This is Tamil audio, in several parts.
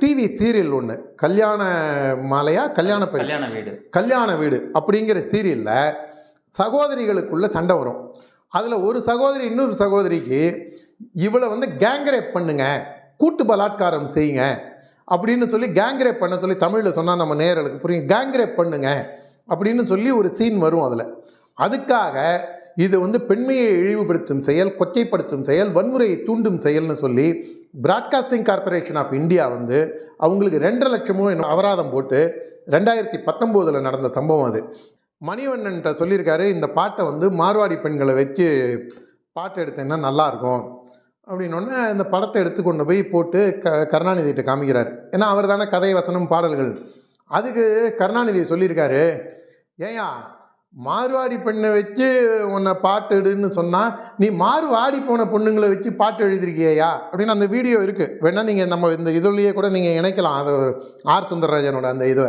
டிவி சீரியல் ஒன்று கல்யாண மாலையா கல்யாண பெரிய கல்யாண வீடு. கல்யாண வீடு அப்படிங்கிற சீரியலில் சகோதரிகளுக்குள்ள சண்டை வரும். அதில் ஒரு சகோதரி இன்னொரு சகோதரிக்கு இவளை வந்து கேங்ரேப் பண்ணுங்க கூட்டு பலாத்காரம் செய்யுங்க அப்படின்னு சொல்லி கேங்ரேப் பண்ண சொல்லி தமிழில் சொன்னால் நம்ம நேயர்களுக்கு புரியும். கேங்ரேப் பண்ணுங்க அப்படின்னு சொல்லி ஒரு சீன் வரும் அதில். அதுக்காக இது வந்து பெண்மையை இழிவுபடுத்தும் செயல் கொச்சைப்படுத்தும் செயல் வன்முறையை தூண்டும் செயல்னு சொல்லி பிராட்காஸ்டிங் கார்ப்பரேஷன் ஆஃப் இந்தியா வந்து அவங்களுக்கு ரெண்டரை லட்சமும் அபராதம் போட்டு ரெண்டாயிரத்தி பத்தொம்போதில் நடந்த சம்பவம் அது. மணிவண்ணன்ட்ட சொல்லியிருக்காரு இந்த பாட்டை வந்து மார்வாடி பெண்களை வச்சு பாட்டு எடுத்தேன்னா நல்லாயிருக்கும் அப்படின்னோடனே இந்த படத்தை எடுத்து கொண்டு போய் போட்டு க கருணாநிதிகிட்ட காமிக்கிறார். ஏன்னா அவர் தானே கதை வசனம் பாடல்கள். அதுக்கு கருணாநிதி சொல்லியிருக்காரு ஏயா மார்வாடி பெண்ணை வச்சு உன்னை பாட்டு எடுன்னு சொன்னால் நீ மார்வாடி போன பொண்ணுங்களை வச்சு பாட்டு எழுதிருக்கியா அப்படின்னு அந்த வீடியோ இருக்குது வேணால் நீங்கள் நம்ம இந்த இதுலேயே கூட நீங்கள் இணைக்கலாம். அது ஆர் சுந்தரராஜனோட அந்த இதை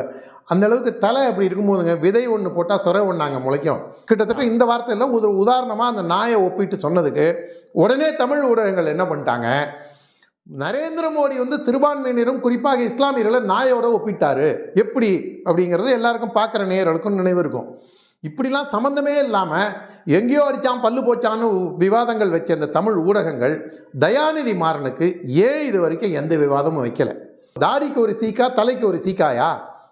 அந்த அளவுக்கு தலை அப்படி இருக்கும்போதுங்க விதை ஒன்று போட்டால் சொர ஒன்றாங்க முளைக்கும். கிட்டத்தட்ட இந்த வார்த்தையில் ஒரு உதாரணமாக அந்த நாயை ஒப்பிட்டு சொன்னதுக்கு உடனே தமிழ் ஊடகங்கள் என்ன பண்ணிட்டாங்க? நரேந்திர மோடி வந்து சிறுபான்மையினரும் குறிப்பாக இஸ்லாமியர்களை நாயோட ஒப்பிட்டாரு. எப்படி? அப்படிங்கிறது எல்லாருக்கும் பார்க்குற நேயர்களுக்கும் நினைவு இருக்கும். இப்படிலாம் சம்மந்தமே இல்லாமல் எங்கேயோ அடித்தான் பல்லு போச்சான்னு விவாதங்கள் வச்ச இந்த தமிழ் ஊடகங்கள் தயாநிதி மாறனுக்கு ஏன் இது வரைக்கும் எந்த விவாதமும் வைக்கலை. தாடிக்கு ஒரு சீக்கா தலைக்கு ஒரு சீக்காயா?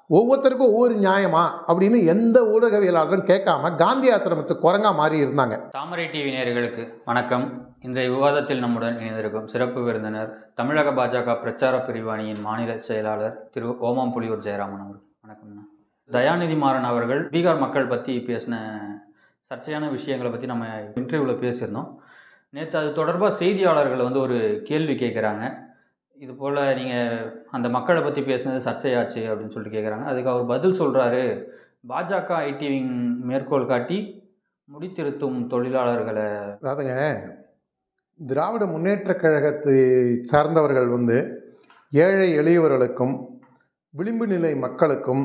ஒவ்வொருத்தருக்கும் ஒவ்வொரு நியாயமா? அப்படின்னு எந்த ஊடகவியலாளரும் கேட்காம காந்தி ஆசிரமத்து குரங்கா மாறி இருந்தாங்க. தாமரை டிவி நேயர்களுக்கு வணக்கம். இந்த விவாதத்தில் நம்முடன் இணைந்திருக்கும் சிறப்பு விருந்தினர் தமிழக பாஜக பிரச்சார பிரிவாணியின் மாநில செயலாளர் திரு ஓமாம்புலியூர் ஜெயராமன் அவர்கள். வணக்கம்ண்ணா. தயாநிதி மாறன் அவர்கள் பீகார் மக்கள் பற்றி பேசின சர்ச்சையான விஷயங்களை பற்றி நம்ம இன்டர்வியூவில் பேசியிருந்தோம். நேற்று அது தொடர்பாக செய்தியாளர்கள் வந்து ஒரு கேள்வி கேட்குறாங்க இது போல் நீங்கள் அந்த மக்களை பற்றி பேசினது சர்ச்சையாச்சு அப்படின்னு சொல்லிட்டு கேட்குறாங்க அதுக்கு அவர் பதில் சொல்கிறாரு பாஜக ஐடிவிங் மேற்கோள் காட்டி முடித்திருத்தும் தொழிலாளர்களை அதாவதுங்க திராவிட முன்னேற்றக் கழகத்தை சார்ந்தவர்கள் வந்து ஏழை எளியவர்களுக்கும் விளிம்பு நிலை மக்களுக்கும்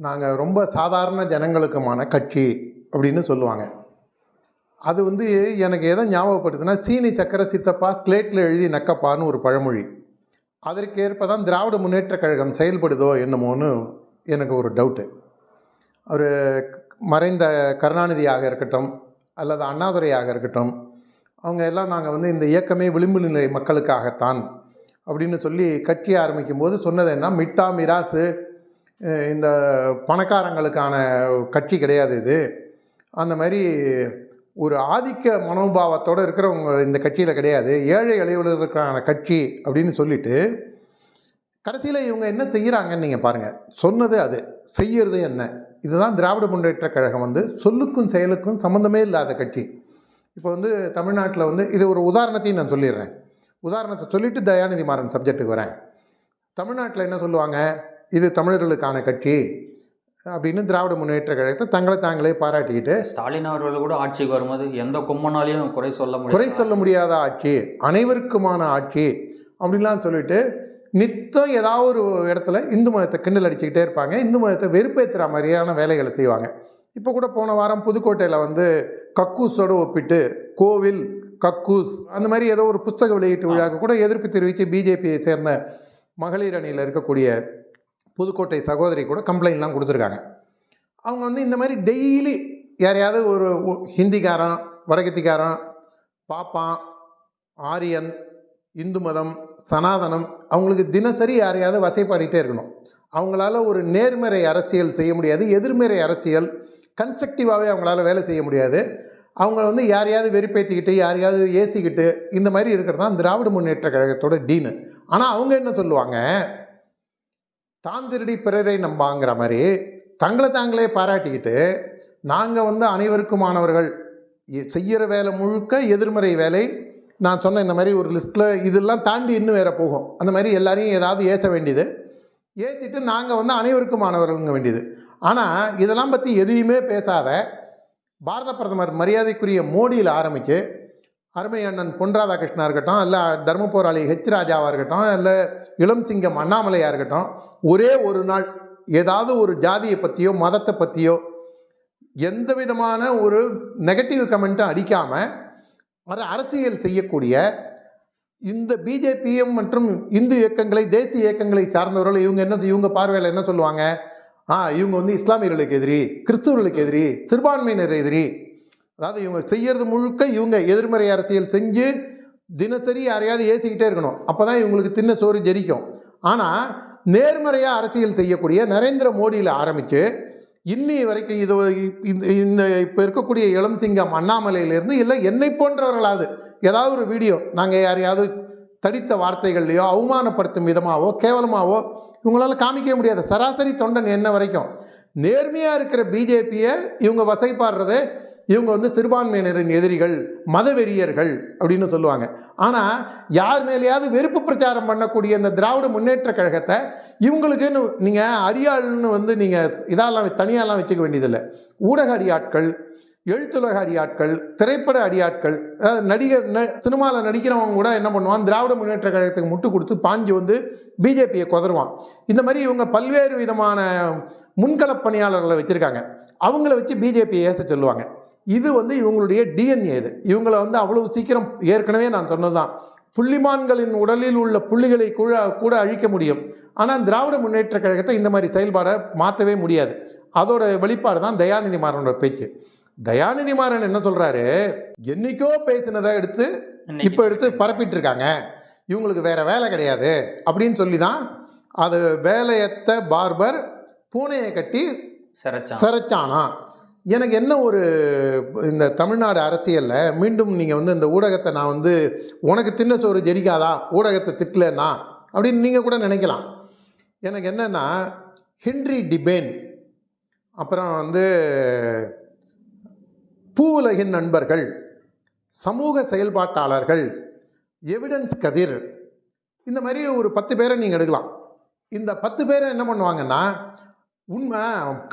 நாங்கள் ரொம்ப சாதாரண ஜனங்களுக்குமான கட்சி அப்படின்னு சொல்லுவாங்க. அது வந்து எனக்கு எதை ஞாபகப்படுத்துனா சீனி சக்கர சித்தப்பா ஸ்லேட்டில் எழுதி நக்கப்பான்னு ஒரு பழமொழி. அதற்கேற்ப தான் திராவிட முன்னேற்றக் கழகம் செயல்படுதோ என்னமோன்னு எனக்கு ஒரு டவுட்டு. அவர் மறைந்த கருணாநிதியாக இருக்கட்டும் அல்லது அண்ணாதுரையாக இருக்கட்டும் அவங்க எல்லாம் நாங்கள் வந்து இந்த இயக்கமே விளிம்பு நிலை மக்களுக்காகத்தான் அப்படின்னு சொல்லி கட்சி ஆரம்பிக்கும் போது சொன்னது என்ன? மிட்டா மிராசு இந்த பணக்காரங்களுக்கான கட்சி கிடையாது இது. அந்த மாதிரி ஒரு ஆதிக்க மனோபாவத்தோடு இருக்கிறவங்க இந்த கட்சியில் கிடையாது. ஏழை எளியவர்களுக்கான கட்சி அப்படின்னு சொல்லிட்டு கடைசியில் இவங்க என்ன செய்கிறாங்கன்னு நீங்கள் பாருங்கள் சொன்னது அது. செய்யறது என்ன? இதுதான் திராவிட முன்னேற்றக் கழகம் வந்து சொல்லுக்கும் செயலுக்கும் சம்மந்தமே இல்லாத கட்சி. இப்போ வந்து தமிழ்நாட்டில் வந்து இது ஒரு உதாரணத்தையும் நான் சொல்லிடுறேன். உதாரணத்தை சொல்லிவிட்டு தயாநிதி மாறன் சப்ஜெக்ட்டுக்கு வரேன். தமிழ்நாட்டில் என்ன சொல்லுவாங்க? இது தமிழர்களுக்கான கட்சி அப்படின்னு திராவிட முன்னேற்ற கழகத்தை தங்களை தாங்களே பாராட்டிக்கிட்டு ஸ்டாலின் அவர்கள் கூட ஆட்சிக்கு வரும்போது எந்த கும்பனாலையும் குறை சொல்ல குறை சொல்ல முடியாத ஆட்சி அனைவருக்குமான ஆட்சி அப்படின்லாம் சொல்லிட்டு நித்தம் ஏதாவது ஒரு இடத்துல இந்து மதத்தை கிண்டல் அடிச்சுக்கிட்டே இருப்பாங்க. இந்து மதத்தை வெறுப்பேற்றுற மாதிரியான வேலைகளை செய்வாங்க. இப்போ கூட போன வாரம் புதுக்கோட்டையில் வந்து கக்கூஸோடு ஒப்பிட்டு கோவில் கக்கூஸ் அந்த மாதிரி ஏதோ ஒரு புஸ்தக வெளியீட்டு விழாவுக்கு கூட எதிர்ப்பு தெரிவித்து பிஜேபியை சேர்ந்த மகளிர் அணியில் இருக்கக்கூடிய புதுக்கோட்டை சகோதரி கூட கம்ப்ளைண்ட்லாம் கொடுத்துருக்காங்க. அவங்க வந்து இந்த மாதிரி டெய்லி யாரையாவது ஒரு ஹிந்திக்காரன் வடகத்திக்காரன் பாப்பான் ஆரியன் இந்து மதம் சனாதனம் அவங்களுக்கு தினசரி யாரையாவது வசைப்பாடிட்டே இருக்கணும். அவங்களால ஒரு நேர்மறை அரசியல் செய்ய முடியாது எதிர்மறை அரசியல் கன்ஸ்ட்ரக்டிவாகவே அவங்களால வேலை செய்ய முடியாது. அவங்கள வந்து யாரையாவது வெறுப்பேற்றிக்கிட்டு யாரையாவது ஏசிக்கிட்டு இந்த மாதிரி இருக்கிறது தான் திராவிட முன்னேற்ற கழகத்தோட டீனு. ஆனால் அவங்க என்ன சொல்லுவாங்க? தான் திருடி பிறரை நம்பாங்கிற மாதிரி தங்களை தாங்களே பாராட்டிக்கிட்டு நாங்கள் வந்து அனைவருக்குமானவர்கள் செய்கிற வேலை முழுக்க எதிர்மறை வேலை. நான் சொன்ன இந்த மாதிரி ஒரு லிஸ்ட்டில் இதெல்லாம் தாண்டி இன்னும் வேற போகும். அந்த மாதிரி எல்லாரையும் ஏதாவது ஏச வேண்டியது. ஏற்றிட்டு நாங்கள் வந்து அனைவருக்குமானவர்களுங்க வேண்டியது. ஆனால் இதெல்லாம் பற்றி எதையுமே பேசாத பாரத பிரதமர் மரியாதைக்குரிய மோடியில் ஆரம்பித்து அருமை அண்ணன் பொன் ராதாகிருஷ்ணா இருக்கட்டும் இல்லை தர்ம போராளி ஹெச் ராஜாவாக இருக்கட்டும் இல்லை இளம் சிங்கம் அண்ணாமலையாக இருக்கட்டும் ஒரே ஒரு நாள் ஏதாவது ஒரு ஜாதியை பற்றியோ மதத்தை பற்றியோ எந்த விதமான ஒரு நெகட்டிவ் கமெண்ட்டும் அடிக்காமல் ஒரு அரசியல் செய்யக்கூடிய இந்த பிஜேபிஎம் மற்றும் இந்து இயக்கங்களை தேசிய இயக்கங்களை சார்ந்தவர்கள் இவங்க என்ன இவங்க பார்வையில் என்ன சொல்லுவாங்க? ஆ இவங்க வந்து இஸ்லாமியர்களுக்கு எதிரி கிறிஸ்துவர்களுக்கு எதிரி சிறுபான்மையினர் எதிரி. அதாவது இவங்க செய்கிறது முழுக்க இவங்க எதிர்மறை அரசியல் செஞ்சு தினசரி யாரையாவது ஏசிக்கிட்டே இருக்கணும். அப்போ தான் இவங்களுக்கு தின்ன சோறு ஜெரிக்கும். ஆனால் நேர்மறையாக அரசியல் செய்யக்கூடிய நரேந்திர மோடியில் ஆரம்பித்து இன்னி வரைக்கும் இது இந்த இந்த இப்போ இருக்கக்கூடிய இளம் சிங்கம் அண்ணாமலையிலேருந்து இல்லை என்னை போன்றவர்களாவது ஏதாவது ஒரு வீடியோ நாங்கள் யாரையாவது தடித்த வார்த்தைகள்லையோ அவமானப்படுத்தும் விதமாகவோ கேவலமாகவோ இவங்களால் காமிக்க முடியாது. சராசரி தொண்டன் என்ன வரைக்கும்? நேர்மையாக இருக்கிற பிஜேபியை இவங்க வசைப்பாடுறது இவங்க வந்து சிறுபான்மையினரின் எதிரிகள் மதவெறியர்கள் அப்படின்னு சொல்லுவாங்க. ஆனால் யார் மேலேயாவது வெறுப்பு பிரச்சாரம் பண்ணக்கூடிய இந்த திராவிட முன்னேற்ற கழகத்தை இவங்களுக்குன்னு நீங்கள் அடியாள்னு வந்து நீங்கள் இதெல்லாம் தனியாலாம் வச்சுக்க வேண்டியதில்லை. ஊடக அடியாட்கள் எழுத்துலக அடியாட்கள் திரைப்பட அடியாட்கள் அதாவது நடிகர் ந சினிமாவில் நடிக்கிறவங்க கூட என்ன பண்ணுவான்? திராவிட முன்னேற்ற கழகத்துக்கு முட்டு கொடுத்து பாஞ்சு வந்து பிஜேபியை கொதருவான் இந்த மாதிரி இவங்க பல்வேறு விதமான முன்களப் பணியாளர்களை வச்சுருக்காங்க. அவங்கள வச்சு பிஜேபியை ஏச சொல்லுவாங்க. இது வந்து இவங்களுடைய டிஎன்ஏ இது. இவங்கள வந்து அவ்வளவு சீக்கிரம் ஏற்கனவே நான் சொன்னதுதான். புள்ளிமான்களின் உடலில் உள்ள புள்ளிகளை கூட கூட அழிக்க முடியும். ஆனால் திராவிட முன்னேற்ற கழகத்தை இந்த மாதிரி செயல்பாடை மாற்றவே முடியாது. அதோட வெளிப்பாடு தான் தயாநிதி மாறனோட பேச்சு. தயாநிதி மாறன் என்ன சொல்றாரு? என்னைக்கோ பேசினதை எடுத்து இப்போ எடுத்து பரப்பிட்டு இருக்காங்க இவங்களுக்கு வேற வேலை கிடையாது. அப்படின்னு சொல்லி தான் அது வேலையத்த பார்பர் பூனையை கட்டி சிறைச்சானா எனக்கு என்ன ஒரு இந்த தமிழ்நாடு அரசியலில் மீண்டும் நீங்கள் வந்து இந்த ஊடகத்தை நான் வந்து உனக்கு தின்ன சோறு ஜெரிக்காதா? ஊடகத்தை திட்டலன்னா? அப்படின்னு நீங்கள் கூட நினைக்கலாம். எனக்கு என்னென்னா ஹென்றி டிபேன். அப்புறம் வந்து பூவுலகின் நண்பர்கள் சமூக செயல்பாட்டாளர்கள் எவிடன்ஸ் கதிர். இந்த மாதிரி ஒரு பத்து பேரை நீங்கள் எடுக்கலாம். இந்த பத்து பேரை என்ன பண்ணுவாங்கன்னா உண்மை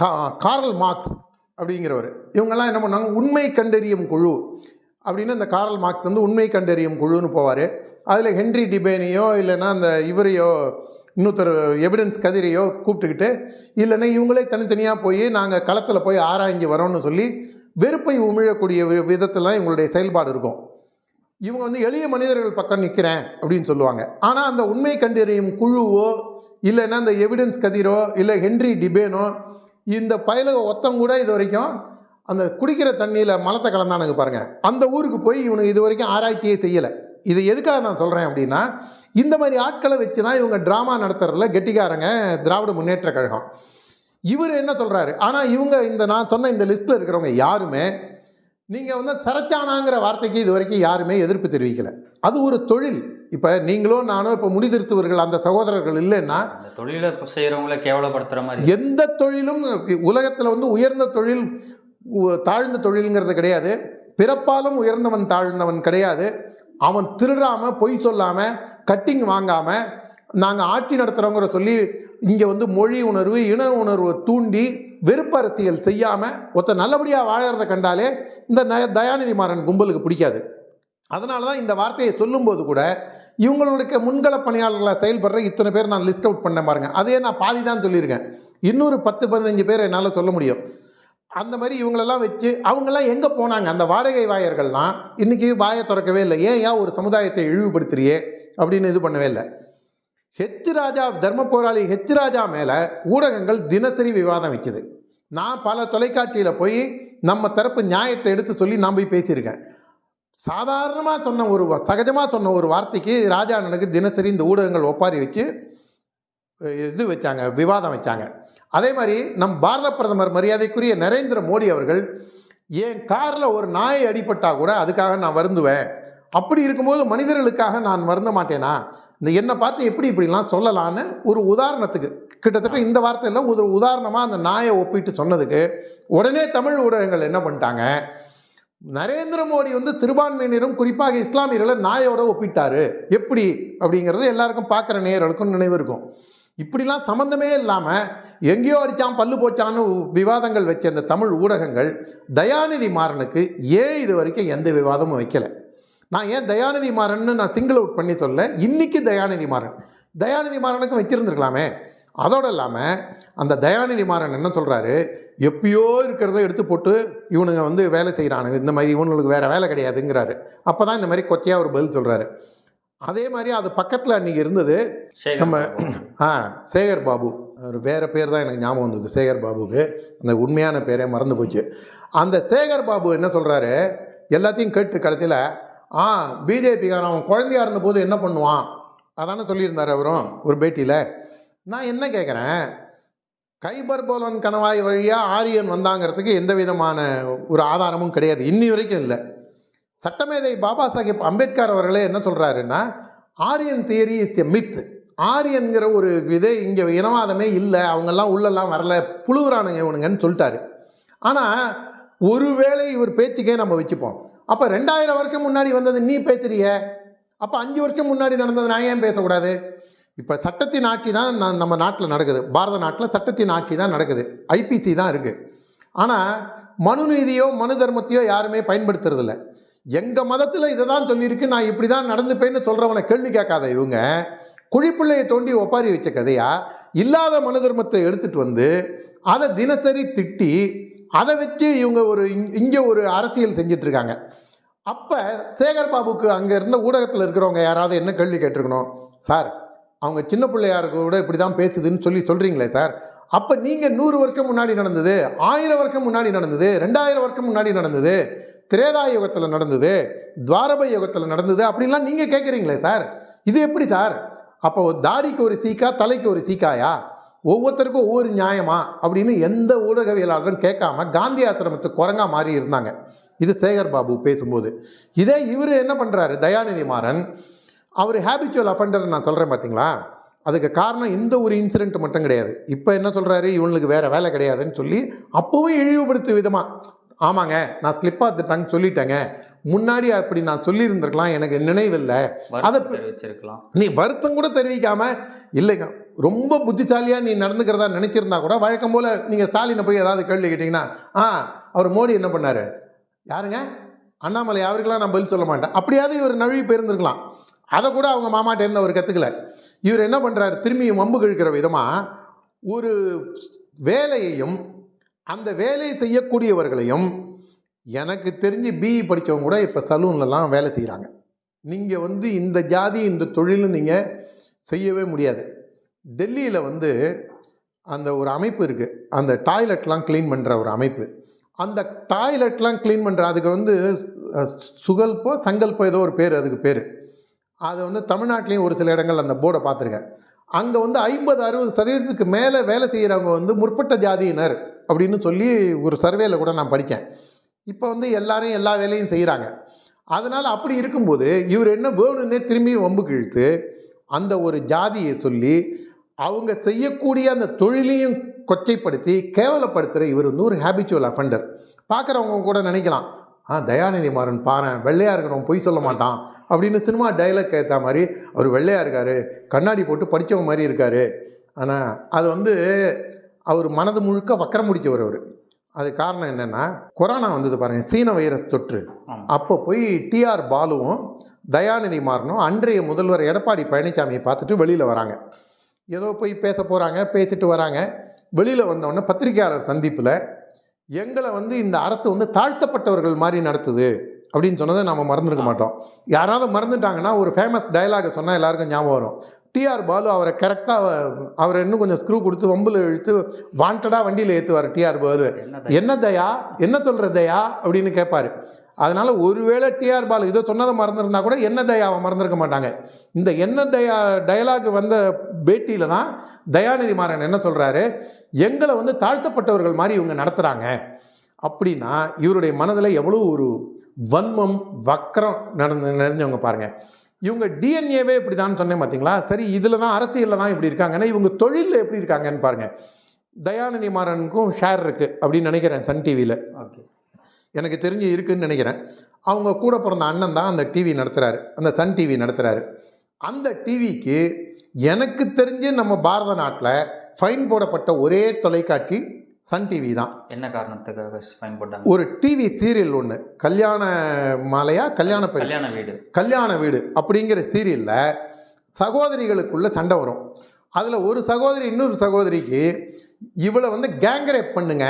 கா காரல் மார்க்ஸ் அப்படிங்கிறவர். இவங்கெல்லாம் என்ன பண்ணுவாங்க? உண்மை கண்டறியும் குழு. அப்படின்னு இந்த காரல் மார்க்ஸ் வந்து உண்மை கண்டறியும் குழுன்னு போவார். அதில் ஹென்றி டிபேனையோ இல்லைன்னா அந்த இவரையோ இன்னொருத்தர் எவிடன்ஸ் கதிரையோ கூப்பிட்டுக்கிட்டு இல்லைன்னா இவங்களே தனித்தனியாக போய் நாங்கள் களத்தில் போய் ஆராய்ஞ்சு வரோம்னு சொல்லி வெறுப்பை உமிழக்கூடிய வி- விதத்தில் இவங்களுடைய செயல்பாடு இருக்கும். இவங்க வந்து எளிய மனிதர்கள் பக்கம் நிற்கிறேன் அப்படின்னு சொல்லுவாங்க. ஆனால் அந்த உண்மை கண்டறியும் குழுவோ இல்லைன்னா அந்த எவிடன்ஸ் கதிரோ இல்லை ஹென்றி டிபேனோ இந்த பயலுக ஒத்தம் கூட இது வரைக்கும் அந்த குடிக்கிற தண்ணியில் மலத்தை கலந்தானுங்க பாருங்க. அந்த ஊருக்கு போய் இவனுக்கு இது வரைக்கும் ஆராய்ச்சியே செய்யலை. இது எதுக்காக நான் சொல்கிறேன் அப்படின்னா இந்த மாதிரி ஆட்களை வச்சு தான் இவங்க ட்ராமா நடத்துறதுல கெட்டிக்காரங்க திராவிட முன்னேற்ற கழகம். இவர் என்ன சொல்கிறாரு ஆனால் இவங்க இந்த நான் சொன்ன இந்த லிஸ்ட்டில் இருக்கிறவங்க யாருமே நீங்கள் வந்து சரச்சானாங்கிற வார்த்தைக்கு இது வரைக்கும் யாருமே எதிர்ப்பு தெரிவிக்கலை. அது ஒரு தொழில். இப்போ நீங்களும் நானும் இப்போ முடிதிருத்துவர்கள் அந்த சகோதரர்கள் இல்லைன்னா தொழிலை செய்கிறவங்கள கேவலப்படுத்துகிற மாதிரி எந்த தொழிலும் உலகத்தில் வந்து உயர்ந்த தொழில் தாழ்ந்த தொழிலுங்கிறது கிடையாது. பிறப்பாலும் உயர்ந்தவன் தாழ்ந்தவன் கிடையாது. அவன் திருடாம பொய் சொல்லாம கட்டிங் வாங்காம நாங்கள் ஆட்சி நடத்துகிறோங்கிற சொல்லி இங்கே வந்து மொழி உணர்வு இன உணர்வை தூண்டி வெறுப்பரசியல் செய்யாமல் ஒருத்தர் நல்லபடியாக வாழறத கண்டாலே இந்த நய தயாநிதி மாறன் கும்பலுக்கு பிடிக்காது. அதனால தான் இந்த வார்த்தையை சொல்லும்போது கூட இவங்களுடைய முன்கள பணியாளர்களாக செயல்படுற இத்தனை பேர் நான் லிஸ்ட் அவுட் பண்ண பாருங்க. அதே நான் பாதி தான் சொல்லியிருக்கேன். இன்னொரு பத்து பதினஞ்சு பேர் என்னால் சொல்ல முடியும். அந்த மாதிரி இவங்களெல்லாம் வச்சு அவங்கெல்லாம் எங்கே போனாங்க? அந்த வாடகை வாயர்கள்லாம் இன்றைக்கி வாயை திறக்கவே இல்லை. ஏன் ஏன் ஒரு சமுதாயத்தை இழிவுபடுத்துறியே? அப்படின்னு இது பண்ணவே இல்லை. ஹெச் ராஜா தர்ம போராளி ஹெச் ராஜா மேலே ஊடகங்கள் தினசரி விவாதம் வைக்குது. நான் பல தொலைக்காட்சியில் போய் நம்ம தரப்பு நியாயத்தை எடுத்து சொல்லி நான் போய் பேசியிருக்கேன். சாதாரணமாக சொன்ன ஒரு சகஜமாக சொன்ன ஒரு வார்த்தைக்கு ராஜா அண்ணனுக்கு தினசரி இந்த ஊடகங்கள் ஒப்பாரி வச்சு இது வச்சாங்க விவாதம் வச்சாங்க. அதே மாதிரி நம் பாரத பிரதமர் மரியாதைக்குரிய நரேந்திர மோடி அவர்கள் என் காரில் ஒரு நாய் அடிபட்டால் கூட அதுக்காக நான் வருந்துவேன். அப்படி இருக்கும்போது மனிதர்களுக்காக நான் வருந்த மாட்டேனா? இந்த என்னை பார்த்து எப்படி இப்படிலாம் சொல்லலான்னு ஒரு உதாரணத்துக்கு. கிட்டத்தட்ட இந்த வார்த்தையில் ஒரு உதாரணமாக அந்த நாயை ஒப்பிட்டு சொன்னதுக்கு உடனே தமிழ் ஊடகங்கள் என்ன பண்ணிட்டாங்க? நரேந்திர மோடி வந்து சிறுபான்மையினரும் குறிப்பாக இஸ்லாமியர்களை நாயோட ஒப்பிட்டாரு. எப்படி? அப்படிங்கிறது எல்லாருக்கும் பார்க்குற நேயர்களுக்கும் நினைவு இருக்கும். இப்படிலாம் சம்மந்தமே இல்லாமல் எங்கேயோ அடித்தான் பல்லு போச்சான்னு விவாதங்கள் வச்ச அந்த தமிழ் ஊடகங்கள் தயாநிதி மாறனுக்கு ஏன் இது வரைக்கும் எந்த விவாதமும் வைக்கலை? நான் ஏன் தயாநிதி மாறன்னு நான் சிங்கிள் அவுட் பண்ணி சொல்ல இன்னைக்கு தயாநிதி மாறன் தயாநிதி மாறனுக்கும் வச்சிருந்துருக்கலாமே அதோடு இல்லாமல் அந்த தயாநிதி மாறன் என்ன சொல்கிறாரு எப்பயோ இருக்கிறத எடுத்து போட்டு இவனுங்க வந்து வேலை செய்கிறானுங்க இந்த மாதிரி இவனுங்களுக்கு வேறு வேலை கிடையாதுங்கிறாரு. அப்போ தான் இந்த மாதிரி கொச்சையாக ஒரு பதில் சொல்கிறாரு அதே மாதிரி அது பக்கத்தில் அன்றைக்கி இருந்தது. நம்ம. ஆ சேகர் பாபு. அவர் வேறு பேர் தான் எனக்கு ஞாபகம் வந்தது சேகர் பாபுக்கு. அந்த உண்மையான பேரே மறந்து போச்சு. அந்த சேகர் பாபு என்ன சொல்கிறாரு எல்லாத்தையும் கேட்டு கடைசியில் ஆ பிஜேபிக்காரன் அவன் குழந்தையா இருந்தபோது என்ன பண்ணுவான்? அதானே சொல்லியிருந்தார் அவரும் ஒரு பேட்டியில். நான் என்ன கேட்குறேன் கைபர் போலன் கணவாய் வழியாக ஆரியன் வந்தாங்கிறதுக்கு எந்த விதமான ஒரு ஆதாரமும் கிடையாது. இன்னி வரைக்கும் இல்லை. சட்டமேதை பாபா சாஹிப் அம்பேத்கர் அவர்களே என்ன சொல்கிறாருன்னா Aryan theory is a myth ஆரியன்கிற ஒரு விதை இங்கே இனவாதமே இல்லை. அவங்கெல்லாம் உள்ளெல்லாம் வரல. புழுவுறானுங்க இவனுங்கன்னு சொல்லிட்டாரு. ஆனால் ஒருவேளை இவர் பேச்சுக்கே நம்ம வச்சுப்போம். அப்போ ரெண்டாயிரம் வருஷம் முன்னாடி வந்தது நீ பேசுறிய. அப்போ அஞ்சு வருஷம் முன்னாடி நடந்தது நான் ஏன் பேசக்கூடாது? இப்போ சட்டத்தின் ஆட்சி தான் ந- நம்ம நாட்டில் நடக்குது. பாரத நாட்டில் சட்டத்தின் ஆட்சி தான் நடக்குது. ஐபிசி தான் இருக்குது ஆனால் மனு நீதியோ மனு தர்மத்தையோ யாருமே பயன்படுத்துறதில்ல. எங்கள் மதத்தில் இதை தான் சொல்லியிருக்கு. நான் இப்படி தான் நடந்துப்பேன்னு சொல்கிறவனை கேள்வி கேட்காத இவங்க. குழிப்பிள்ளையை தோண்டி ஒப்பாரி வச்ச கதையாக இல்லாத மனு தர்மத்தை எடுத்துகிட்டு வந்து அதை தினசரி திட்டி அதை வச்சு இவங்க ஒரு இங்கே ஒரு அரசியல் செஞ்சிட்ருக்காங்க. அப்போ சேகர் பாபுக்கு அங்கே இருந்த ஊடகத்தில் இருக்கிறவங்க யாராவது என்ன கேள்வி கேட்டிருக்கணும்? சார் அவங்க சின்ன பிள்ளையார் கூட இப்படி தான் பேசுதுன்னு சொல்லி சொல்கிறீங்களே சார். அப்போ நீங்கள் நூறு வருஷம் முன்னாடி நடந்தது ஆயிரம் வருஷம் முன்னாடி நடந்தது ரெண்டாயிரம் வருஷம் முன்னாடி நடந்தது திரேதா யுகத்தில் நடந்தது துவாரப யுகத்தில் நடந்தது அப்படின்லாம் நீங்கள் கேட்குறீங்களே சார். இது எப்படி சார்? அப்போ தாடிக்கு ஒரு சீக்கா தலைக்கு ஒரு சீக்காயா? ஒவ்வொருத்தருக்கும் ஒவ்வொரு நியாயமா அப்படின்னு எந்த ஊடகவியலாளரும் கேட்காம காந்தி ஆசிரமத்து குரங்கா மாறி இருந்தாங்க. இது சேகர் பாபு பேசும்போது. இதே இவர் என்ன பண்ணுறாரு தயாநிதி மாறன் அவர் ஹேபிச்சுவல் அஃபண்டர் நான் சொல்கிறேன் பார்த்தீங்களா அதுக்கு காரணம் இந்த ஒரு இன்சிடென்ட் மட்டும் கிடையாது. இப்போ என்ன சொல்கிறாரு இவனுக்கு வேறு வேலை கிடையாதுன்னு சொல்லி அப்போவும் இழிவுபடுத்து விதமாக ஆமாங்க நான் ஸ்லிப் ஆத்துட்டாங்க சொல்லிட்டேங்க. முன்னாடி அப்படி நான் சொல்லியிருந்திருக்கலாம் எனக்கு நினைவில்லை. அதை- நீ வருத்தம் கூட தெரிவிக்காம இல்லைங்க ரொம்ப புத்திசாலியாக நீ நடந்துக்கிறதா நினைச்சிருந்தா கூட வழக்கம் போல் நீங்கள் ஸ்டாலினை போய் ஏதாவது கேள்வி கேட்டிங்கன்னா ஆ அவர் மோடி என்ன பண்ணார்? யாருங்க? அண்ணாமலை அவருக்கெல்லாம் நான் பதில் சொல்ல மாட்டேன். அப்படியாவது இவர் நழுவி போயிருந்துருக்கலாம். அதை கூட அவங்க மாமாட்ட இருந்து அவர் கற்றுக்கல இவர் என்ன பண்ணுறாரு திரும்பியும் வம்பு கழிக்கிற விதமாக ஒரு வேலையையும் அந்த வேலையை செய்யக்கூடியவர்களையும் எனக்கு தெரிஞ்சு பிஇ படித்தவங்க கூட இப்போ சலூன்லலாம் வேலை செய்கிறாங்க நீங்கள் வந்து இந்த ஜாதி இந்த தொழில் நீங்கள் செய்யவே முடியாது. டெல்லியில் வந்து அந்த ஒரு அமைப்பு இருக்குது அந்த டாய்லெட்லாம் க்ளீன் பண்ணுற ஒரு அமைப்பு. அந்த டாய்லெட்லாம் க்ளீன் பண்ணுற அதுக்கு வந்து சுகல்போ சங்கல்போ ஏதோ ஒரு பேர் அதுக்கு பேர். அது வந்து தமிழ்நாட்டிலையும் ஒரு சில இடங்கள் அந்த போர்டை பார்த்துருக்கேன். அங்கே வந்து ஐம்பது அறுபது சதவீதத்துக்கு மேலே வேலை செய்கிறவங்க வந்து முற்பட்ட ஜாதியினர் அப்படின்னு சொல்லி ஒரு சர்வேல கூட நான் படித்தேன் இப்போ வந்து எல்லாரும் எல்லா வேலையும் செய்கிறாங்க அதனால் அப்படி இருக்கும்போது இவர் என்ன வேணும்னே திரும்பி வம்புக்கு இழுத்து அந்த ஒரு ஜாதியை சொல்லி அவங்க செய்யக்கூடிய அந்த தொழிலையும் கொச்சைப்படுத்தி கேவலப்படுத்துகிற இவர் வந்து ஒரு ஹேபிச்சுவல் அஃபண்டர் பார்க்குறவங்க கூட நினைக்கலாம் ஆ தயாநிதி மாறன் பாரேன் வெள்ளையா இருக்கிறவன் பொய் சொல்ல மாட்டான் அப்படின்னு சினிமா டைலாக் ஏற்ற மாதிரி அவர் வெள்ளையா இருக்காரு கண்ணாடி போட்டு படித்தவங்க மாதிரி இருக்காரு. ஆனால் அது வந்து அவர் மனது முழுக்க வக்கரம் முடிச்சவர் அவர். அது காரணம் என்னென்னா கொரோனா வந்தது பாருங்கள் சீன வைரஸ் தொற்று. அப்போ போய் டிஆர் பாலுவும் தயாநிதி மாறனும் அன்றைய முதல்வர் எடப்பாடி பழனிசாமியை பார்த்துட்டு வெளியில் வராங்க. ஏதோ போய் பேச போகிறாங்க பேசிட்டு வராங்க. வெளியில் வந்தோடனே பத்திரிகையாளர் சந்திப்பில் எங்களை வந்து இந்த அரசு வந்து தாழ்த்தப்பட்டவர்கள் மாதிரி நடத்துது அப்படின்னு சொன்னதை நாம் மறந்துருக்க மாட்டோம். யாராவது மறந்துட்டாங்கன்னா ஒரு ஃபேமஸ் டைலாக சொன்னால் எல்லாருக்கும் ஞாபகம் வரும். டிஆர் பாலு அவரை கரெக்டாக அவரை இன்னும் கொஞ்சம் ஸ்க்ரூ கொடுத்து வம்பில் இழுத்து வாண்டடாக வண்டியில் ஏற்றுவார் டிஆர் பாலு. என்ன என்ன தயா? என்ன சொல்கிற தயா? அப்படின்னு கேட்பாரு அதனால் ஒருவேளை டிஆர் பாலு இதை சொன்னதை மறந்துருந்தா கூட என்ன தயாவை மறந்துருக்க மாட்டாங்க. இந்த என்ன தயா டயலாக் வந்த பேட்டியில் தான் தயாநிதி மாறன் என்ன சொல்கிறாரு எங்களை வந்து தாழ்த்தப்பட்டவர்கள் மாதிரி இவங்க நடத்துகிறாங்க அப்படின்னா இவருடைய மனதில் எவ்வளோ ஒரு வன்மம் வக்கரம் நடந்து நிறைஞ்சவங்க பாருங்கள் இவங்க டிஎன்ஏவே இப்படி தான் சொன்னேன் பார்த்தீங்களா சரி இதில் தான் அரசியலில் தான் இப்படி இருக்காங்கன்னா இவங்க தொழிலில் எப்படி இருக்காங்கன்னு பாருங்கள் தயாநிதி மாறனுக்கும் ஷேர் இருக்குது அப்படின்னு நினைக்கிறேன் சன் டிவியில் ஓகே. எனக்கு தெரிஞ்சு இருக்குன்னு நினைக்கிறேன். அவங்க கூட பிறந்த அண்ணன் தான் அந்த டிவி நடத்துகிறாரு அந்த சன் டிவி நடத்துகிறாரு அந்த டிவிக்கு எனக்கு தெரிஞ்சு நம்ம பாரத நாட்டில் ஃபைன் போடப்பட்ட ஒரே தொலைக்காட்சி சன் டிவி தான். என்ன காரணத்துக்காக ஃபைன் போட்டாங்க? ஒரு டிவி சீரியல் ஒன்று கல்யாண மாலையா கல்யாண கல்யாண வீடு. கல்யாண வீடு அப்படிங்கிற சீரியலில் சகோதரிகளுக்குள்ள சண்டை வரும். அதில் ஒரு சகோதரி இன்னொரு சகோதரிக்கு இவளை வந்து கேங்ரேப் பண்ணுங்க.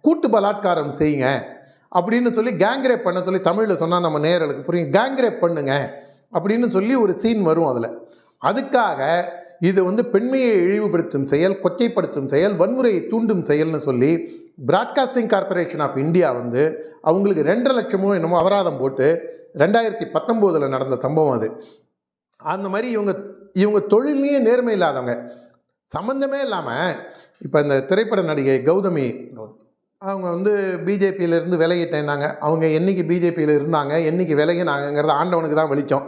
கூட்டு பலாத்காரம் செய்யுங்க. அப்படின்னு சொல்லி கேங்ரேப் பண்ண சொல்லி தமிழில் சொன்னால் நம்ம நேயர்களுக்கு புரியும். கேங்ரேப் பண்ணுங்க. அப்படின்னு சொல்லி ஒரு சீன் வரும் அதில். அதுக்காக இது வந்து பெண்மையை இழிவுபடுத்தும் செயல் கொச்சைப்படுத்தும் செயல் வன்முறையை தூண்டும் செயல்னு சொல்லி பிராட்காஸ்டிங் கார்ப்பரேஷன் ஆஃப் இந்தியா வந்து அவங்களுக்கு ரெண்டரை லட்சமோ என்னமோ அபராதம் போட்டு ரெண்டாயிரத்தி பத்தொம்போதில் நடந்த சம்பவம் அது. அந்த மாதிரி இவங்க இவங்க தொழிலையே நேர்மை இல்லாதவங்க. சம்மந்தமே இல்லாமல் இப்போ இந்த திரைப்பட நடிகை கௌதமி அவங்க வந்து பிஜேபியிலேருந்து விலகிட்டேன்னாங்க. அவங்க என்னைக்கு பிஜேபியில் இருந்தாங்க என்னைக்கு விலகினாங்கங்கிறது ஆண்டவனுக்கு தான் வெளிச்சம்.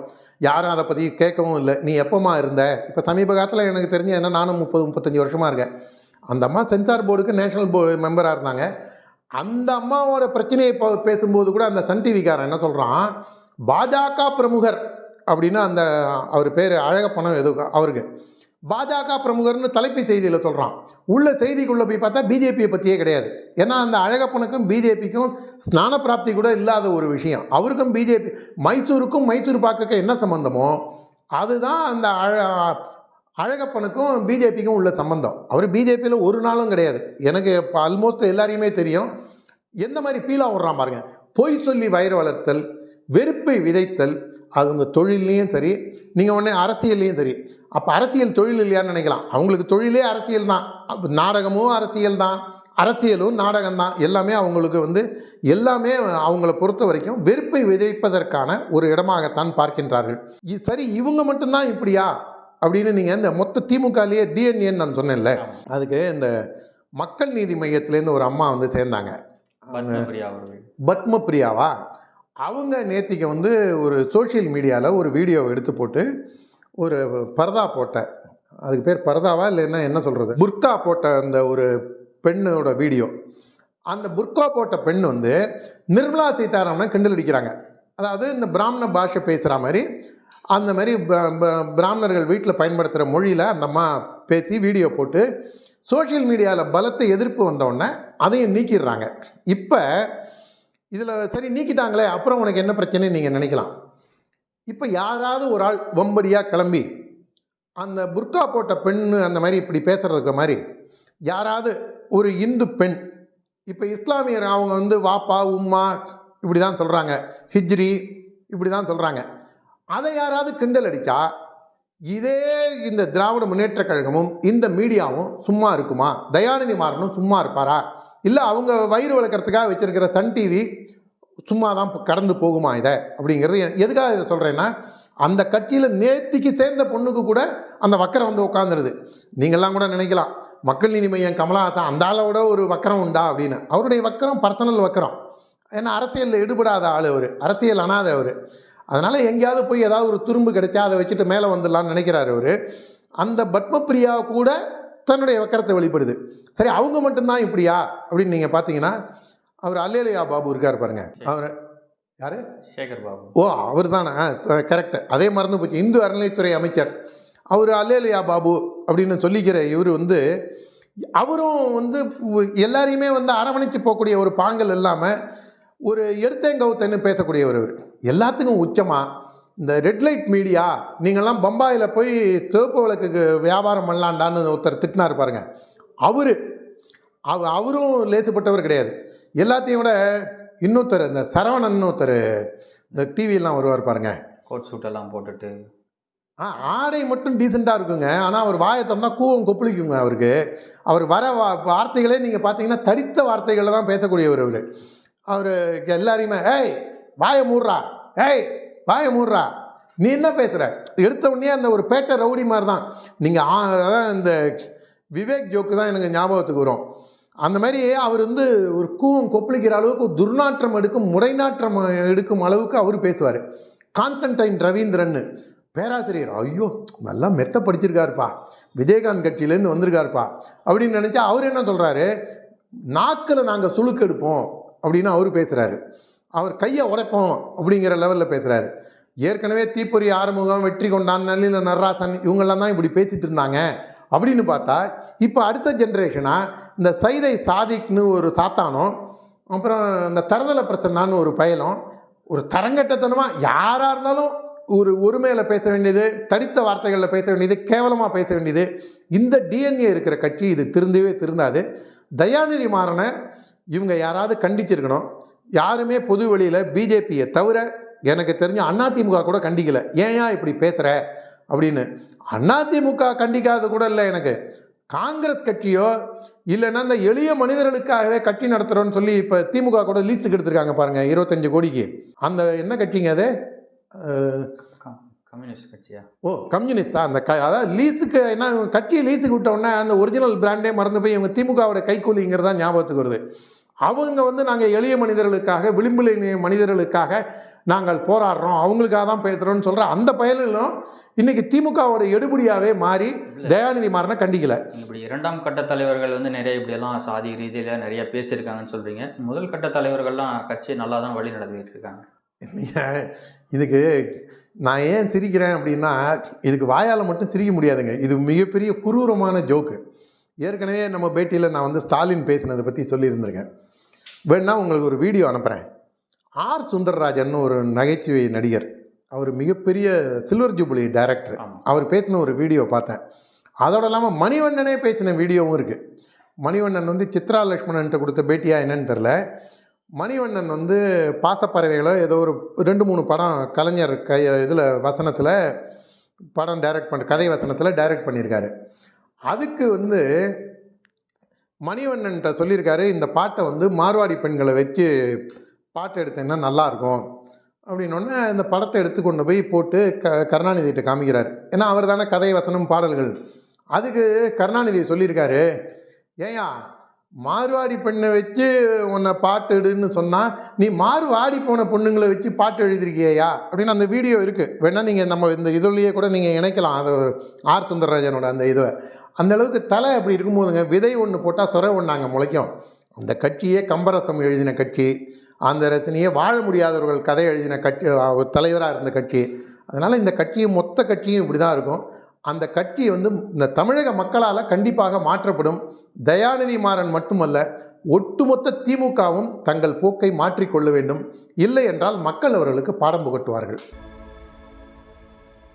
யாரும் அதை பற்றி கேட்கவும் இல்லை. நீ எப்போம்மா இருந்த? இப்போ சமீப காலத்தில் எனக்கு தெரிஞ்ச என்ன நானும் முப்பது முப்பத்தஞ்சு வருஷமாக இருக்கேன். அந்த அம்மா சென்சார் போர்டுக்கு நேஷனல் போ மெம்பராக இருந்தாங்க. அந்த அம்மாவோட பிரச்சனையை இப்போ பேசும்போது கூட அந்த சன் டிவிக்காரன் என்ன சொல்கிறான் பாஜக பிரமுகர் அப்படின்னு அந்த அவர் பேர் அழகப்பணம் எதுவும் அவருக்கு. பாஜக பிரமுகர்னு தலைப்பு செய்தியில் சொல்கிறான் உள்ள செய்திக்குள்ளே போய் பார்த்தா பிஜேபியை பற்றியே கிடையாது. ஏன்னா அந்த அழகப்பனுக்கும் பிஜேபிக்கும் ஸ்நான பிராப்தி கூட இல்லாத ஒரு விஷயம். அவருக்கும் பிஜேபி மைசூருக்கும் மைசூர் பாக்குக்கு என்ன சம்பந்தமோ அதுதான் அந்த அழ அழகப்பனுக்கும் பிஜேபிக்கும் உள்ள சம்பந்தம். அவர் பிஜேபியில் ஒரு நாளும் கிடையாது. எனக்கு இப்போ ஆல்மோஸ்ட் எல்லாரையுமே தெரியும். எந்த மாதிரி பீலாக விட்றான் பாருங்க. பொய் சொல்லி வயிறு வளர்த்தல் வெறுப்பை விதைத்தல் அது உங்கள் தொழில்லையும் சரி நீங்கள் உடனே அரசியல்லையும் சரி. அப்போ அரசியல் தொழில் இல்லையான்னு நினைக்கலாம். அவங்களுக்கு தொழிலே அரசியல் தான். நாடகமும் அரசியல் தான். அரசியலும் நாடகம் தான். எல்லாமே அவங்களுக்கு வந்து எல்லாமே அவங்கள பொறுத்த வரைக்கும் வெறுப்பை விதைப்பதற்கான ஒரு இடமாகத்தான் பார்க்கின்றார்கள். சரி இவங்க மட்டும்தான் இப்படியா? அப்படின்னு நீங்கள் இந்த மொத்த திமுகலேயே டிஎன்ஏன்னு நான் சொன்னேன்ல. அதுக்கு இந்த மக்கள் நீதி மையத்துலேருந்து ஒரு அம்மா வந்து சேர்ந்தாங்க. பத்மபிரியாவா? அவங்க நேத்திக்கு வந்து ஒரு சோஷியல் மீடியாவில் ஒரு வீடியோ எடுத்து போட்டு ஒரு பர்தா போட்ட. அதுக்கு பேர் பர்தாவா இல்லைன்னா என்ன சொல்கிறது புர்கா போட்ட அந்த ஒரு பெண்ணோட வீடியோ அந்த புர்கா போட்ட பெண் வந்து நிர்மலா சீதாராமனை கிண்டல் அடிக்கிறாங்க. அதாவது இந்த பிராமண பாஷை பேசுகிற மாதிரி அந்த மாதிரி ப- ப- பிராமணர்கள் வீட்டில் பயன்படுத்துகிற மொழியில் அந்த அம்மா பேசி வீடியோ போட்டு சோஷியல் மீடியாவில் பலத்தை எதிர்ப்பு வந்தோடனே அதையும் நீக்கிடுறாங்க. இப்போ இதில் சரி நீக்கிட்டாங்களே அப்புறம் உனக்கு என்ன பிரச்சனைன்னு நீங்கள் நினைக்கலாம். இப்போ யாராவது ஒரு ஆள் வம்படியாக கிளம்பி அந்த புர்கா போட்ட பெண் அந்த மாதிரி இப்படி பேசுகிறதுக்கு மாதிரி யாராவது ஒரு இந்து பெண் இப்போ இஸ்லாமியர் அவங்க வந்து வாப்பா உம்மா இப்படி தான் சொல்கிறாங்க ஹிஜ்ரி இப்படி தான் சொல்கிறாங்க அதை யாராவது கிண்டல் அடித்தா இதே இந்த திராவிட முன்னேற்றக் கழகமும் இந்த மீடியாவும் சும்மா இருக்குமா? தயாநிதி மாறனும் சும்மா இருப்பாரா? இல்லை அவங்க வயிறு வளர்க்குறதுக்காக வச்சுருக்கிற சன் டிவி சும்மா தான் கடந்து போகுமா இதை? அப்படிங்கிறது எதுக்காக இதை சொல்கிறேன்னா அந்த கட்சியில் நேத்திக்கு சேர்ந்த பொண்ணுக்கு கூட அந்த வக்கரம் வந்து உட்காந்துருது நீங்கள்லாம் கூட நினைக்கலாம் மக்கள் நீதி மையம் கமலஹாசன் அந்த ஆளோட ஒரு வக்கரம் உண்டா அப்படின்னு. அவருடைய வக்கரம் பர்சனல் வக்கரம். ஏன்னா அரசியலில் ஈடுபடாத ஆள் அவர். அரசியல் அனாத அவர். அதனால் எங்கேயாவது போய் ஏதாவது ஒரு துரும்பு கிடைச்சா அதை வச்சுட்டு மேலே வந்துடலான்னு நினைக்கிறாரு அவர். அந்த பத்மபிரியா கூட தன்னுடைய வக்கரத்தை வெளிப்படுது. சரி அவங்க மட்டும்தான் இப்படியா? அப்படின்னு நீங்கள் பார்த்தீங்கன்னா அவர் அல்லேலியா பாபு இருக்கார் பாருங்க. அவர் யாரு? சேகர் பாபு. ஓ அவர் தானே கரெக்டு அதே மறந்து போச்சு. இந்து அறநிலைத்துறை அமைச்சர். அவர் அல்லேலியா பாபு அப்படின்னு சொல்லிக்கிற இவர் வந்து அவரும் வந்து எல்லாரையுமே வந்து அரவணைச்சு போகக்கூடிய ஒரு பாங்கல் இல்லாமல் ஒரு எடுத்தேங்கவுத்தன்னு பேசக்கூடியவர் இவர். எல்லாத்துக்கும் உச்சமாக இந்த ரெட் லைட் மீடியா நீங்கள்லாம் பம்பாயில் போய் சிவப்பு விளக்குக்கு வியாபாரம் பண்ணலாண்டான்னு ஒருத்தர் திட்டினார் பாருங்க. அவர் அவ அவரும் லேசுப்பட்டவர் கிடையாது. எல்லாத்தையும் விட இன்னொருத்தர் இந்த சரவணன் ஒருத்தர் இந்த டிவியெல்லாம் வருவார் பாருங்க. கோட் சூட் எல்லாம் போட்டுட்டு. ஆ ஆடை மட்டும் டீசெண்டாக இருக்குங்க. ஆனால் அவர் வாயை திறந்தா கூவம் கொப்பளிக்குங்க அவருக்கு. அவர் வர வா வார்த்தைகளே நீங்கள் பார்த்தீங்கன்னா தடித்த வார்த்தைகளில் தான் பேசக்கூடியவர் அவர். அவர் எல்லாரையுமே ஏய் வாயை மூடுறா. ஏய் வாயை மூடுறா. நீ என்ன பேசுகிற எடுத்த உடனே அந்த ஒரு பேட்டை ரவுடி மாதிரி தான் நீங்கள் அதான் இந்த விவேக் ஜோக்கு தான் எனக்கு ஞாபகத்துக்கு வரும். அந்த மாதிரி அவர் வந்து ஒரு கூவம் கொப்பளிக்கிற அளவுக்கு ஒரு துர்நாற்றம் எடுக்கும் முறைநாற்றம் எடுக்கும் அளவுக்கு அவர் பேசுவார். கான்ஸ்டன்டைன் ரவீந்திரன் பேராசிரியர் ஐயோ நல்லா மெத்த படிச்சிருக்காருப்பா. விஜயகாந்த் கட்சியிலேருந்து வந்திருக்காருப்பா. அப்படின்னு நினச்சா அவர் என்ன சொல்கிறாரு நாக்கில் நாங்கள் சுளுக்கு எடுப்போம் அப்படின்னு அவர் பேசுகிறாரு அவர் கையை உடைப்போம் அப்படிங்கிற லெவலில் பேசுகிறாரு ஏற்கனவே தீப்பொறி ஆறுமுகம் வெற்றி கொண்டான் நல்லில நர்ராசன் இவங்கெல்லாம் தான் இப்படி பேசிகிட்டு இருந்தாங்க அப்படின்னு பார்த்தா இப்போ அடுத்த ஜென்ரேஷனாக இந்த சைதை சாதிக்னு ஒரு சாத்தானம் அப்புறம் இந்த தரதலை பிரச்சனான்னு ஒரு பயலும் ஒரு தரங்கட்டத்தனமாக யாராக இருந்தாலும் ஒரு ஒருமையில் பேச வேண்டியது தடித்த வார்த்தைகளில் பேச வேண்டியது கேவலமாக பேச வேண்டியது இந்த டிஎன்ஏ இருக்கிற கட்சி இது திருந்தவே திருந்தாது. தயாநிதி மாறனை இவங்க யாராவது கண்டிச்சிருக்கணும். யாருமே பொது வெளியில் பிஜேபியை தவிர எனக்கு தெரிஞ்ச அதிமுக கூட கண்டிக்கல. ஏன் இப்படி பேசுகிற அப்படின்னு. அதிமுக கண்டிக்காத கூட இல்லை எனக்கு. காங்கிரஸ் கட்சியோ இல்லைன்னா இந்த எளிய மனிதர்களுக்காகவே கட்சி நடத்துகிறோன்னு சொல்லி இப்போ திமுக கூட லீஸுக்கு எடுத்திருக்காங்க பாருங்கள் இருபத்தஞ்சு கோடிக்கு. அந்த என்ன கட்சிங்க அது? கம்யூனிஸ்ட் கட்சியா? ஓ கம்யூனிஸ்டா? அந்த க அதாவது லீஸுக்கு என்ன கட்சியை லீஸுக்கு விட்ட உடனே அந்த ஒரிஜினல் பிராண்டே மறந்து போய் இவங்க திமுகவோட கைக்கூலிங்கிறதா ஞாபகத்துக்கு வருது. அவங்க வந்து நாங்கள் எளிய மனிதர்களுக்காக விளிம்புல மனிதர்களுக்காக நாங்கள் போராடுறோம். அவங்களுக்காக தான் பேசுகிறோம்னு சொல்கிற அந்த பயனிலும் இன்னைக்கு திமுகவோட எடுபடியாகவே மாறி தயாநிதி மாறனை கண்டிக்கல. இப்படி இரண்டாம் கட்ட தலைவர்கள் வந்து நிறைய இப்படியெல்லாம் சாதி ரீதியில் நிறைய பேசியிருக்காங்கன்னு சொல்கிறீங்க முதல் கட்ட தலைவர்கள்லாம் கட்சியை நல்லா தான் வழி நடத்திட்டு இருக்காங்க இதுக்கு நான் ஏன் சிரிக்கிறேன் அப்படின்னா இதுக்கு வாயால் மட்டும் சிரிக்க முடியாதுங்க. இது மிகப்பெரிய குரூரமான ஜோக்கு. ஏற்கனவே நம்ம பேட்டியில் நான் வந்து ஸ்டாலின் பேசினதை பற்றி சொல்லியிருந்திருக்கேன். வேணா உங்களுக்கு ஒரு வீடியோ அனுப்புகிறேன் ஆர் சுந்தரராஜன் ஒரு நகைச்சுவை நடிகர். அவர் மிகப்பெரிய சில்வர் ஜூபிலி டைரக்டர் அவர் பேசின ஒரு வீடியோ பார்த்தேன். அதோட இல்லாமல் மணிவண்ணனே பேசின வீடியோவும் இருக்குது மணிவண்ணன் வந்து சித்ரா லக்ஷ்மணன்ட்ட கொடுத்த பேட்டியா என்னன்னு தெரில மணிவண்ணன் வந்து பாசப்பறவைகளோ ஏதோ ஒரு ரெண்டு மூணு படம் கலைஞர் கை இதில் வசனத்தில் படம் டைரக்ட் பண்ண கதை வசனத்தில் டைரக்ட் பண்ணியிருக்காரு. அதுக்கு வந்து மணிவண்ணன்ட்ட சொல்லியிருக்காரு இந்த பாட்டை வந்து மார்வாடி பெண்களை வச்சு பாட்டு எடுத்தேன்னா நல்லாயிருக்கும் அப்படின்னோடனே இந்த படத்தை எடுத்து கொண்டு போய் போட்டு க கருணாநிதிகிட்ட காமிக்கிறார். ஏன்னா அவர் தானே கதை வசனம் பாடல்கள். அதுக்கு கருணாநிதி சொல்லியிருக்காரு ஏயா மார்வாடி பெண்ணை வச்சு உன்னை பாட்டு எடுன்னு சொன்னால் நீ மாறுவாடி போன பொண்ணுங்களை வச்சு பாட்டு எழுதிருக்கியா அப்படின்னு அந்த வீடியோ இருக்குது வேணால் நீங்கள் நம்ம இந்த இதுலேயே கூட நீங்கள் இணைக்கலாம். அது ஆர் சுந்தரராஜனோட அந்த இதுவை. அந்தளவுக்கு தலை அப்படி இருக்கும்போதுங்க விதை ஒன்று போட்டால் சொர ஒன்று அங்கே முளைக்கும். அந்த கட்சியே கம்பரசம் எழுதின கட்சி அந்த ரசனையே வாழ முடியாதவர்கள் கதை எழுதின கட்சி ஒரு தலைவராக இருந்த கட்சி. அதனால் இந்த கட்சியும் மொத்த கட்சியும் இப்படி தான் இருக்கும். அந்த கட்சி வந்து இந்த தமிழக மக்களால் கண்டிப்பாக மாற்றப்படும். தயாநிதி மாறன் மட்டுமல்ல ஒட்டுமொத்த திமுகவும் தங்கள் போக்கை மாற்றிக்கொள்ள வேண்டும். இல்லை என்றால் மக்கள் அவர்களுக்கு பாடம் புகட்டுவார்கள்.